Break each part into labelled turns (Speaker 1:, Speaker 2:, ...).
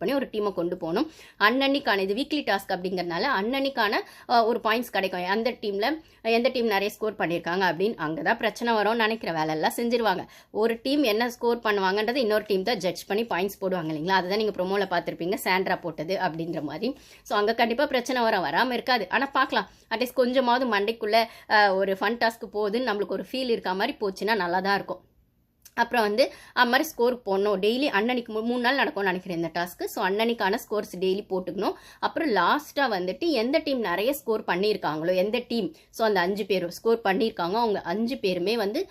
Speaker 1: பண்ணி ஒரு டீமை கொண்டு போகணும். அன்னன்னைக்கான இது வீக்லி டாஸ்க் அப்படிங்கிறனால அன்னன்னைக்கான ஒரு பாயிண்ட்ஸ் கிடைக்கும். அந்த டீமில் எந்த டீம் நிறைய ஸ்கோர் பண்ணியிருக்காங்க அப்படின்னு அங்கே தான் பிரச்சனை வரும்னு நினைக்கிற வேலையெல்லாம் செஞ்சிருவாங்க. ஒரு டீம் என்ன ஸ்கோர் பண்ணுவாங்கன்றது இன்னொரு டீம் தான் ஜட்ஜ் பண்ணி பாயிண்ட்ஸ் போடுவாங்க இல்லைங்களா? அதுதான் நீங்கள் ப்ரொமோவில் பார்த்துருப்பீங்க. சாண்ட்ரா போட்டது அப்படின்ற மாதிரி. ஸோ அங்கே கண்டிப்பாக பிரச்சனை வர வராமல் இருக்காது. ஆனால் பார்க்கலாம். அட்லீஸ்ட் கொஞ்சமாவது மண்டைக்குள்ளே ஒரு ஃபன் டாஸ்க்கு போகுதுன்னு நம்மளுக்கு ஒரு ஃபீல் இருக்க மாதிரி போச்சுன்னா நல்லா தான் இருக்கும். அப்புறம் வந்து அது மாதிரி ஸ்கோர் போடணும். டெய்லி அன்னன்னைக்கு மூணு நாள் நடக்கும்னு நினைக்கிறேன் இந்த டாஸ்க்கு ஸோ அன்னன்னைக்கான ஸ்கோர்ஸ் டெய்லி போட்டுக்கணும். அப்புறம் லாஸ்ட்டாக வந்துட்டு எந்த டீம் நிறைய ஸ்கோர் பண்ணியிருக்காங்களோ எந்த டீம் ஸோ அந்த அஞ்சு பேர் ஸ்கோர் பண்ணியிருக்காங்க அவங்க அஞ்சு பேருமே வந்து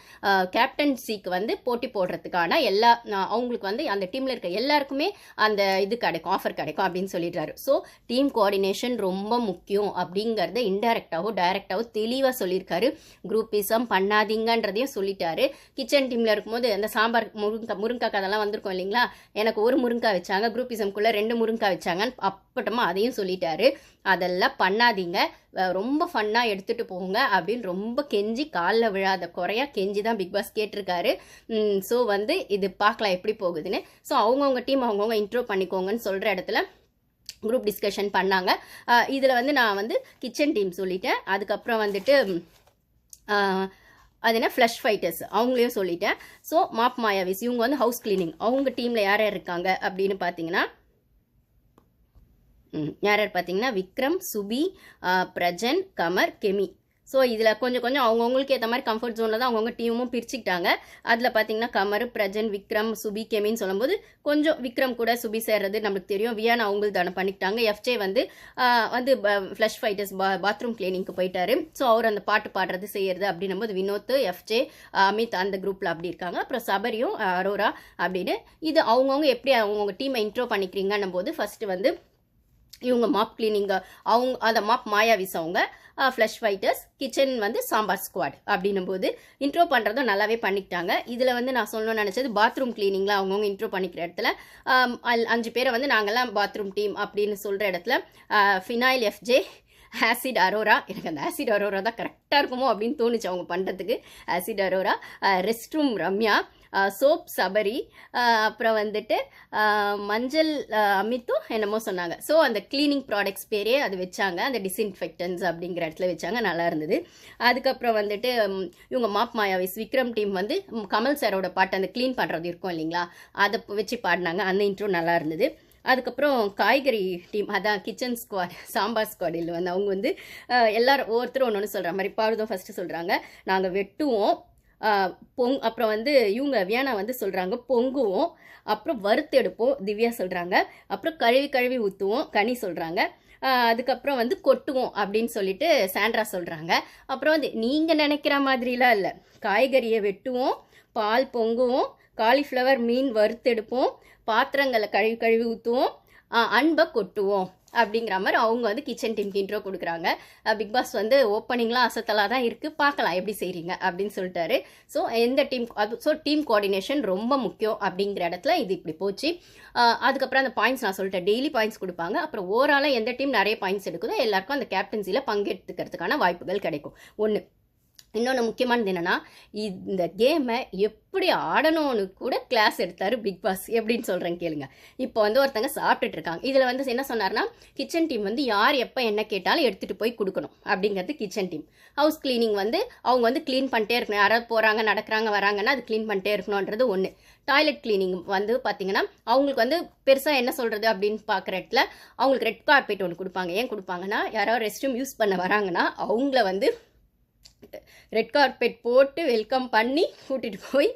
Speaker 1: கேப்டன்சிக்கு வந்து போட்டி போடுறதுக்கான எல்லா அவங்களுக்கு வந்து அந்த டீமில் இருக்க எல்லாருக்குமே அந்த இது கிடைக்கும் ஆஃபர் கிடைக்கும் அப்படின்னு சொல்லிடுறாரு. ஸோ டீம் கோஆர்டினேஷன் ரொம்ப முக்கியம் அப்படிங்கிறத இன்டைரக்டாவோ டைரக்டாவோ தெளிவாக சொல்லியிருக்காரு. குரூப்பிசம் பண்ணாதீங்கன்றதையும் சொல்லிட்டாரு. கிச்சன் டீமில் இருக்கும்போது இந்த சாம்பார் முருங்கா முருங்காய் அதெல்லாம் வந்திருக்கும் இல்லைங்களா? எனக்கு ஒரு முருங்காய் வச்சாங்க. குரூப்பிசம்குள்ளே ரெண்டு முருங்காய் வச்சாங்கன்னு அப்பட்டமா அதையும் சொல்லிட்டாரு. அதெல்லாம் பண்ணாதீங்க. ரொம்ப ஃபன்னாக எடுத்துகிட்டு போங்க அப்படின்னு ரொம்ப கெஞ்சி காலில் விழாத குறையா கெஞ்சி தான் பிக் பாஸ் கேட்டிருக்காரு. ஸோ வந்து இது பார்க்கலாம் எப்படி போகுதுன்னு. ஸோ அவங்கவுங்க டீம் அவங்கவுங்க இன்ட்ரோ பண்ணிக்கோங்கன்னு சொல்கிற இடத்துல குரூப் டிஸ்கஷன் பண்ணாங்க. இதில் வந்து நான் வந்து கிச்சன் டீம் சொல்லிட்டேன். அதுக்கப்புறம் வந்துட்டு அது என்ன? ஃப்ளஷ் ஃபைட்டர்ஸ் அவங்களையும் சொல்லிட்டேன். ஸோ மாப் மாயாவிஸ் இவங்க வந்து ஹவுஸ் கிளீனிங் அவங்க டீமில் யார் யார் இருக்காங்க அப்படின்னு பார்த்தீங்கன்னா ம், யார் யார் பார்த்தீங்கன்னா? விக்ரம் சுபி பிரஜன் கமர் கெமி. ஸோ இதில் கொஞ்சம் கொஞ்சம் அவங்கவுங்களுக்கு ஏற்ற மாதிரி கம்ஃபர்ட் ஜோனில் தான் அவங்கவுங்க டீமும் பிரிச்சுக்கிட்டாங்க. அதில் பார்த்தீங்கன்னா கமர் பிரஜன் விக்ரம் சுபி கெமின்னு சொல்லும்போது கொஞ்சம் விக்ரம் கூட சுபி சேர்றது நம்மளுக்கு தெரியும். வியான் அவங்களுக்கு தானே பண்ணிக்கிட்டாங்க. எஃப்ஜே வந்து வந்து ஃப்ளஷ் ஃபைட்டர்ஸ் பா பாத்ரூம் கிளீனிங்க்கு போயிட்டாரு. ஸோ அவர் அந்த பாட்டு பாடுறது செய்யறது அப்படின்னும் போது வினோத் எஃப்ஜே அமித் அந்த குரூப்பில் அப்படி இருக்காங்க. அப்புறம் சபரியும் அரோரா அப்படின்னு. இது அவங்கவுங்க எப்படி அவங்கவுங்க டீமை இன்ட்ரோ பண்ணிக்கிறீங்கன்னும் போது ஃபஸ்ட்டு வந்து இவங்க மாப் கிளீனிங்க அவங்க அந்த மாப் மாயாவிஸ் அவங்க ஃப்ளஷ் ஃபைட்டர்ஸ் கிச்சன் வந்து சாம்பார் ஸ்குவாட் அப்படின்னும் போது இன்ட்ரோ பண்ணுறதும் நல்லாவே பண்ணிக்கிட்டாங்க. இதில் வந்து நான் சொல்லணும்னு நினச்சது பாத்ரூம் கிளீனிங்கில் அவங்கவுங்க இன்ட்ரோ பண்ணிக்கிற இடத்துல அல்- அஞ்சு பேரை வந்து நாங்கள்லாம் பாத்ரூம் டீம் அப்படின்னு சொல்கிற இடத்துல ஃபினாயில் எஃப்ஜே ஆசிட் அரோரா எனக்கு அந்த ஆசிட் அரோரா தான் கரெக்டாக இருக்குமோ அப்படின்னு தோணுச்சு அவங்க பண்ணுறதுக்கு acid Aurora rest room Ramya soap Sabari அப்புறம் வந்துட்டு மஞ்சள் அமித்தும் என்னமோ சொன்னாங்க. ஸோ அந்த க்ளீனிங் ப்ராடக்ட்ஸ் பேரே அது வச்சாங்க. அந்த டிஸ்இன்ஃபெக்டன்ஸ் அப்படிங்கிற இடத்துல வச்சாங்க. நல்லா இருந்தது. அதுக்கப்புறம் வந்துட்டு இவங்க மாப் மாயாவிஸ் விக்ரம் டீம் வந்து கமல் சாரோட பாட்டு அந்த க்ளீன் பண்ணுறது இருக்கும் இல்லைங்களா? அதை வச்சு பாடினாங்க. அந்த இன்ட்ரோ நல்லா இருந்தது. அதுக்கப்புறம் காய்கறி டீம் அதான் கிச்சன் ஸ்குவாட் சாம்பார் ஸ்குவாடில் வந்து அவங்க வந்து எல்லாரும் ஒவ்வொருத்தரும் ஒன்று ஒன்று சொல்கிற மாதிரி பாடுதும் ஃபஸ்ட்டு சொல்கிறாங்க நாங்கள் வெட்டுவோம். பொங் அப்புறம் வந்து இவங்க வியானா வந்து சொல்கிறாங்க பொங்குவோம். அப்புறம் வறுத்தெடுப்போம் திவ்யா சொல்கிறாங்க அப்புறம் கழுவி கழுவி ஊற்றுவோம் கனி சொல்கிறாங்க அதுக்கப்புறம் வந்து கொட்டுவோம் அப்படின்னு சொல்லிட்டு சாண்ட்ரா சொல்கிறாங்க அப்புறம் வந்து நீங்கள் நினைக்கிற மாதிரிலாம் இல்லை. காய்கறியை வெட்டுவோம் பால் பொங்குவோம் காலிஃப்ளவர் மீன் வறுத்தெடுப்போம் பாத்திரங்களை கழுவி கழுவி ஊற்றுவோம் அன்பை கொட்டுவோம். அப்படிங்கிற மாதிரி அவங்க வந்து கிச்சன் டீமுக்கு இன்ட்ரோ கொடுக்குறாங்க. பிக் பாஸ் வந்து ஓப்பனிங்லாம் அசத்தலாக தான் இருக்குது பார்க்கலாம் எப்படி செய்கிறீங்க அப்படின்னு சொல்லிட்டாரு. ஸோ எந்த டீம் அது ஸோ டீம் கோஆர்டினேஷன் ரொம்ப முக்கியம் அப்படிங்கிற இடத்துல இது இப்படி போச்சு. அதுக்கப்புறம் அந்த பாயிண்ட்ஸ் நான் சொல்லிட்டேன். டெய்லி பாயிண்ட்ஸ் கொடுப்பாங்க. அப்புறம் ஓவராலாக எந்த டீம் நிறைய பாயிண்ட்ஸ் எடுக்குதோ எல்லாருக்கும் அந்த கேப்டன்சியில் பங்கெடுத்துக்கிறதுக்கான வாய்ப்புகள் கிடைக்கும். ஒன்று இன்னொன்று முக்கியமானது என்னென்னா இந்த கேமை எப்படி ஆடணும்னு கூட கிளாஸ் எடுத்தார் பிக் பாஸ் எப்படின்னு சொல்கிறேன் கேளுங்க. இப்போ வந்து ஒருத்தங்க சாப்பிட்டுட்டு இருக்காங்க. இதில் வந்து என்ன சொன்னார்னா கிச்சன் டீம் வந்து யார் எப்போ என்ன கேட்டாலும் எடுத்துகிட்டு போய் கொடுக்கணும் அப்படிங்கிறது கிச்சன் டீம் ஹவுஸ் க்ளீனிங் வந்து அவங்க வந்து க்ளீன் பண்ணிட்டே இருக்கணும். யாராவது போகிறாங்க நடக்கிறாங்க வராங்கன்னா அது க்ளீன் பண்ணிட்டே இருக்கணுன்றது ஒன்று டாய்லெட் க்ளீனிங் வந்து பார்த்தீங்கன்னா அவங்களுக்கு வந்து பெருசாக என்ன சொல்கிறது அப்படின்னு பார்க்குற இடத்துல அவங்களுக்கு ரெட் கார்பெட் ஒன்று கொடுப்பாங்க. ஏன் கொடுப்பாங்கன்னா யாராவது ரெஸ்ட் ரூம் யூஸ் பண்ண வராங்கன்னா அவங்கள வந்து ரெட் கார்பெட் போட்டு வெல்கம் பண்ணி கூட்டிகிட்டு போய்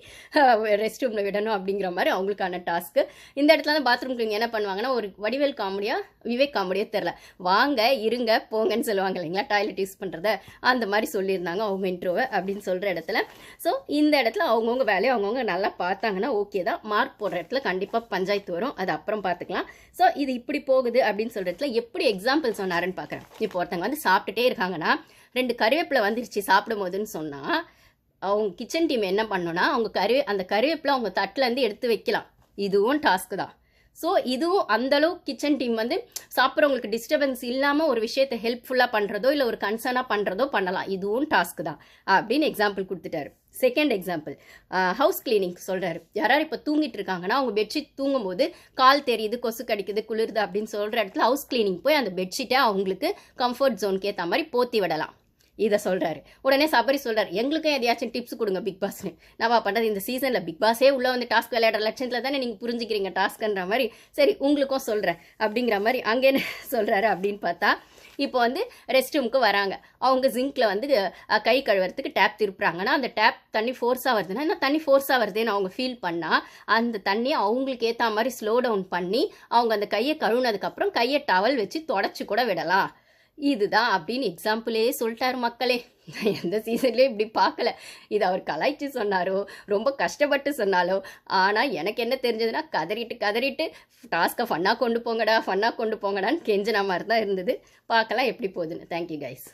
Speaker 1: ரெஸ்ட் ரூமில் விடணும் அப்படிங்கிற மாதிரி அவங்களுக்கான டாஸ்க்கு இந்த இடத்துல தான் பாத்ரூம் கிளீன் என்ன பண்ணுவாங்கன்னா ஒரு வடிவேல் காமெடியா விவேக் காமெடியோ தெரில வாங்க இருங்க போங்கன்னு சொல்லுவாங்க இல்லைங்களா டாய்லெட் யூஸ் பண்ணுறத அந்த மாதிரி சொல்லியிருந்தாங்க அவங்க இன்ட்ரோவை அப்படின்னு சொல்கிற இடத்துல. ஸோ இந்த இடத்துல அவங்கவுங்க வேலையை அவங்கவுங்க நல்லா பார்த்தாங்கன்னா ஓகே தான். மார்க் போடுற இடத்துல கண்டிப்பாக பஞ்சாயத்து வரும். அது அப்புறம் பார்த்துக்கலாம். ஸோ இது இப்படி போகுது அப்படின்னு சொல்கிற இடத்துல எப்படி எக்ஸாம்பிள் சொன்னாருன்னு பார்க்குறேன் இப்போ ஒருத்தங்க வந்து சாப்பிட்டுட்டே இருக்காங்கன்னா ரெண்டு கருவேப்பிலை வந்துருச்சு சாப்பிடும் போதுன்னு சொன்னால் அவங்க கிச்சன் டீம் என்ன பண்ணோன்னா அவங்க கருவே அந்த கருவேப்பிலை அவங்க தட்டிலேருந்து எடுத்து வைக்கலாம். இதுவும் டாஸ்க்கு தான். ஸோ இதுவும் அந்தளவு கிச்சன் டீம் வந்து சாப்பிட்றவங்களுக்கு டிஸ்டர்பன்ஸ் இல்லாமல் ஒரு விஷயத்தை ஹெல்ப்ஃபுல்லாக பண்ணுறதோ இல்லை ஒரு கன்சர்னாக பண்ணுறதோ பண்ணலாம். இதுவும் டாஸ்க் தான். அப்படின்னு எக்ஸாம்பிள் கொடுத்துட்டாரு. செகண்ட் எக்ஸாம்பிள் ஹவுஸ் கிளீனிங் சொல்கிறாரு யாராவது இப்போ தூங்கிட்டு இருக்காங்கன்னா அவங்க பெட்ஷீட் தூங்கும்போது கால் தெரியுது கொசு கடிக்குது குளிருது அப்படின்னு சொல்கிற இடத்துல ஹவுஸ் கிளீனிங் போய் அந்த பெட்ஷீட்டை அவங்களுக்கு கம்ஃபர்ட் ஜோனுக்கு ஏற்ற மாதிரி போத்தி விடலாம். இதை சொல்கிறாரு உடனே சபரி சொல்கிறார் எங்களுக்கும் எதையாச்சும் டிப்ஸ் கொடுங்க பிக் பாஸ்னு நவா பண்ணுறது இந்த சீசனில் பிக் பாஸே உள்ளே வந்து டாஸ்க் விளையாடுற லட்சத்தில் தானே நீங்கள் புரிஞ்சுக்கிறீங்க டாஸ்க்ன்ற மாதிரி. சரி உங்களுக்கும் சொல்கிறேன் அப்படிங்கிற மாதிரி அங்கே என்ன சொல்கிறாரு அப்படின்னு பார்த்தா இப்போ வந்து ரெஸ்ட் ரூமுக்கு வராங்க. அவங்க ஜிங்கில் வந்து கை கழுவுறதுக்கு டேப் திருப்புறாங்கன்னா அந்த டேப் தண்ணி ஃபோர்ஸாக வருதுன்னா என்ன தண்ணி ஃபோர்ஸாக வருதுன்னு அவங்க ஃபீல் பண்ணால் அந்த தண்ணியை அவங்களுக்கு ஏற்ற மாதிரி ஸ்லோ டவுன் பண்ணி அவங்க அந்த கையை கழுவுனதுக்கப்புறம் கையை டவல் வச்சு தொடச்சி கூட விடலாம். இதுதான் அப்படின்னு எக்ஸாம்பிளே சொல்லிட்டாரு மக்களே. நான் எந்த சீசன்லேயும் இப்படி பார்க்கல. இது அவர் கலாய்ச்சி சொன்னாரோ ரொம்ப கஷ்டப்பட்டு சொன்னாலோ ஆனால் எனக்கு என்ன தெரிஞ்சதுன்னா கதறிட்டு கதறிட்டு டாஸ்க்கை ஃபன்னாக கொண்டு போங்கடா ஃபன்னாக கொண்டு போங்கடான்னு கெஞ்சின மாதிரி தான் இருந்தது. பார்க்கலாம் எப்படி போகுதுன்னு. Thank you guys